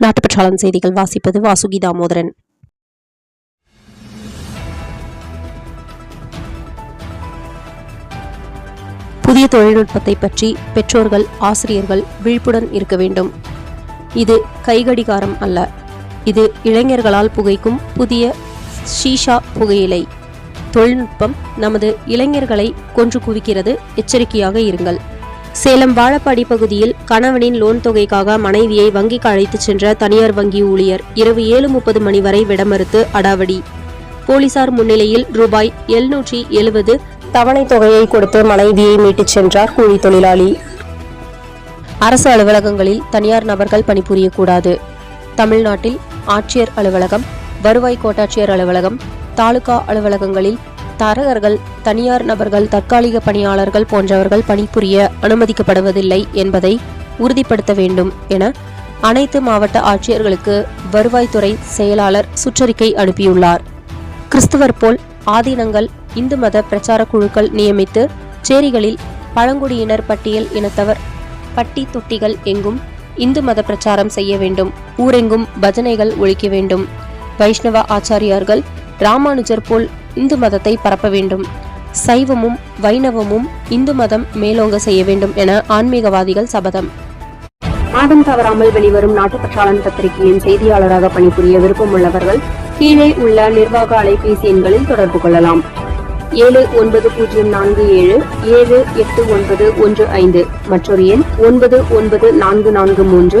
நாட்டுப்பற்றாளன் செய்திகள் வாசிப்பது வாசுகி தாமோதரன் புதிய தொழில்நுட்பத்தை பற்றி பெற்றோர்கள் ஆசிரியர்கள் விழிப்புடன் இருக்க வேண்டும். இது கைகடிகாரம் அல்ல. இது இளைஞர்களால் புகைக்கும் புதிய ஷீஷா புகையிலை. தொழில்நுட்பம் நமது இளைஞர்களை கொன்று குவிக்கிறது. எச்சரிக்கையாக இருங்கள். சேலம் வாழப்பாடி பகுதியில் கணவனின் லோன் தொகைக்காக மனைவியை வங்கிக்கு அழைத்துச் சென்ற தனியார் வங்கி ஊழியர் இரவு ஏழு முப்பது மணி வரை விடமறுத்து அடாவடி. போலீசார் முன்னிலையில் ரூபாய் எழுநூற்றி எழுபது தவணை தொகையை கொடுத்து மனைவியை மீட்டுச் சென்றார் கூலி தொழிலாளி. அரசு அலுவலகங்களில் தனியார் நபர்கள் பணிபுரியக்கூடாது. தமிழ்நாட்டில் ஆட்சியர் அலுவலகம் வருவாய் கோட்டாட்சியர் அலுவலகம் தாலுகா அலுவலகங்களில் தரகர்கள் தனியார் நபர்கள் தற்காலிக பணியாளர்கள் போன்றவர்கள் பணிபுரிய அனுமதிக்கப்படுவதில்லை என்பதை உறுதிப்படுத்த வேண்டும் என அனைத்து மாவட்ட ஆட்சியர்களுக்கு வருவாய்த்துறை செயலாளர் சுற்றறிக்கை அனுப்பியுள்ளார். கிறிஸ்துவர் போல் ஆதீனங்கள் இந்து மத பிரச்சார குழுக்கள் நியமித்து சேரிகளில் பழங்குடியினர் பட்டியல் இனத்தவர் பட்டி தொட்டிகள் எங்கும் இந்து மத பிரச்சாரம் செய்ய வேண்டும். ஊரெங்கும் பஜனைகள் ஒழிக்க வேண்டும். வைஷ்ணவ ஆச்சாரியார்கள் ராமானுஜர் போல் இந்து மதத்தை பரப்ப வேண்டும். சைவமும் வைணவமும் இந்து மதம் மேலோங்க செய்ய வேண்டும் என ஆன்மீகவாதிகள் சபதம். மாதம் தவறாமல் வெளிவரும் நாட்டுப்பற்றாளன் பத்திரிகையின் செய்தியாளராக பணிபுரிய விருப்பமுள்ளவர்கள் கீழே உள்ள நிர்வாக அலைபேசி எண்களில் தொடர்பு கொள்ளலாம். ஏழு ஒன்பது பூஜ்ஜியம் நான்கு ஏழு ஏழு எட்டு ஒன்பது ஒன்று ஐந்து மற்றொரு எண் ஒன்பது ஒன்பது நான்கு நான்கு மூன்று